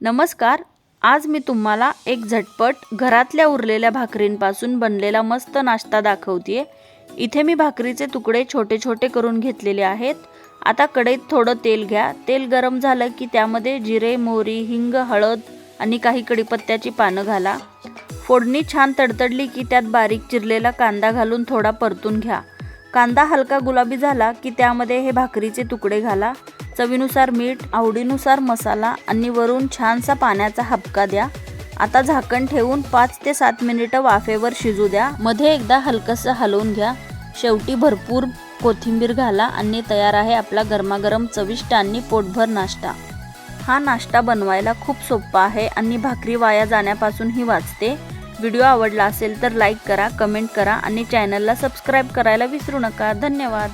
नमस्कार आज मी तुम्हाला एक झटपट घरातल्या उरलेल्या भाकरींपासून बनलेला मस्त नाश्ता दाखवते इथे मी भाकरीचे तुकडे छोटे छोटे करून घेतलेले आहेत. आता कढईत थोडं तेल घ्या. तेल गरम झालं की त्यामध्ये जिरे मोहरी हिंग हळद आणि काही कडीपत्त्याची पानं घाला. फोडणी छान तडतडली की त्यात बारीक चिरलेला कांदा घालून थोडा परतून घ्या. कांदा हलका गुलाबी झाला की त्यामध्ये हे भाकरीचे तुकडे घाला. चवीनुसार मीठ आवडीनुसार मसाला आणि वरून छानसा पाण्याचा हबका द्या. आता झाकण ठेवून पाच ते सात मिनिटं वाफेवर शिजू द्या. मध्ये एकदा हलकंसं हलवून घ्या. शेवटी भरपूर कोथिंबीर घाला आणि तयार आहे आपला गरमागरम चविष्ट आणि पोटभर नाश्ता. हा नाश्ता बनवायला खूप सोपा आहे आणि भाकरी वाया जाण्यापासूनही वाचते. व्हिडिओ आवडला असेल तर लाईक करा कमेंट करा आणि चॅनलला सबस्क्राईब करायला विसरू नका. धन्यवाद.